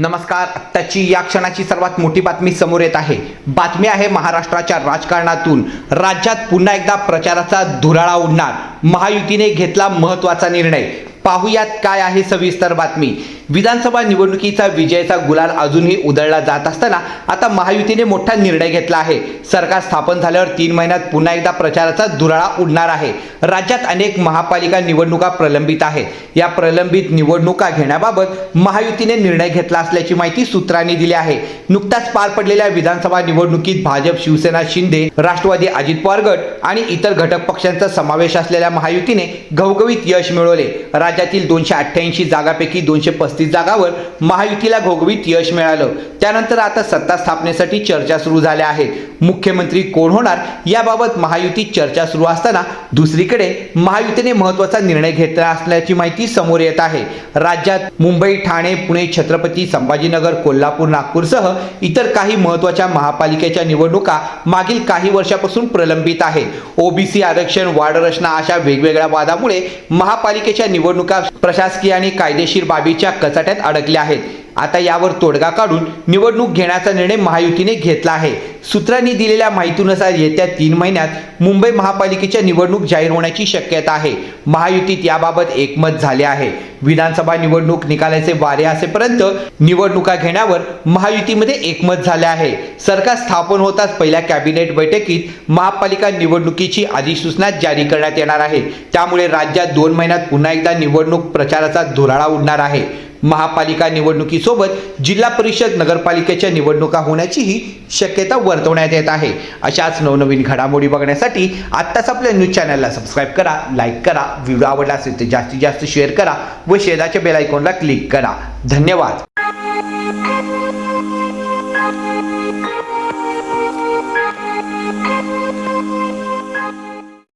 नमस्कार. आत्ताची या क्षणाची सर्वात मोठी बातमी समोर येत आहे. बातमी आहे महाराष्ट्राच्या राजकारणातून. राज्यात पुन्हा एकदा प्रचाराचा धुराळा उडणार. महायुतीने घेतला महत्त्वाचा निर्णय. पाहुयात काय आहे सविस्तर बातमी. विधानसभा निवडणुकीचा विजयाचा गुलाल अजूनही उधळला जात असताना आता महायुतीने मोठा निर्णय घेतला आहे. सरकार स्थापन झाल्यावर तीन महिन्यात पुन्हा एकदा प्रचाराचा धुराळा उडणार आहे. राज्यात अनेक महापालिका निवडणुका प्रलंबित आहेत या प्रलंबित निवडणुका घेण्याबाबत महायुतीने निर्णय घेतला असल्याची माहिती सूत्रांनी दिली आहे. नुकताच पार पडलेल्या विधानसभा निवडणुकीत भाजप शिवसेना शिंदे राष्ट्रवादी अजित पवार गट आणि इतर घटक पक्षांचा समावेश असलेल्या महायुतीने घवघवीत यश मिळवले. राज्यातील दोनशे अठ्ठ्याऐंशी जागापैकी दोनशे पस्तीस जागावर महायुतीला घोगवीत यश मिळालं. त्यानंतर आता सत्ता स्थापनेसाठी चर्चा सुरू झाल्या आहेत. मुख्यमंत्री कोण होणार याबाबत महायुती चर्चा सुरू असताना दुसरीकडे महायुतीने महत्त्वाचा निर्णय घेतला असल्याची माहिती समोर येत आहे. राज्यात मुंबई ठाणे पुणे छत्रपती संभाजीनगर कोल्हापूर नागपूरसह इतर काही महत्त्वाच्या महापालिकेच्या निवडणुका मागील काही वर्षापासून प्रलंबित आहे. ओबीसी आरक्षण वाढ रचना अशा वेगवेगळ्या वादामुळे महापालिकेच्या निवडणुका प्रशासकीय आणि कायदेशीर बाबीच्या कचाट्यात अडकल्या आहेत. आता यावर तोडगा काढून निवडणूक घेण्याचा निर्णय महायुतीने घेतला आहे. सूत्रांनी दिलेल्या माहितीनुसार येत्या तीन महिन्यात मुंबई महापालिकेच्या निवडणूक जाहीर होण्याची शक्यता आहे. महायुतीत याबाबत एकमत झाले आहे. विधानसभा निवडणूक निकालाचे वारे असेपर्यंत निवडणुका घेण्यावर महायुतीमध्ये एकमत झाले आहे. सरकार स्थापन होताच पहिल्या कॅबिनेट बैठकीत महापालिका निवडणुकीची अधिसूचना जारी करण्यात येणार आहे. त्यामुळे राज्यात दोन महिन्यात पुन्हा एकदा निवडणूक प्रचाराचा धुराळा उडणार आहे. महापालिका निवडणुकीसोबत जिल्हा परिषद नगरपालिकेच्या निवडणुका होण्याचीही शक्यता वर्तवण्यात येत आहे. अशाच नवनवीन घडामोडी बघण्यासाठी आत्ताच आपल्या न्यूज चॅनलला सबस्क्राईब करा लाईक करा व्हिडिओ आवडला असेल तर जास्तीत जास्त शेअर करा व शेजारच्या बेल आयकॉनला क्लिक करा. धन्यवाद.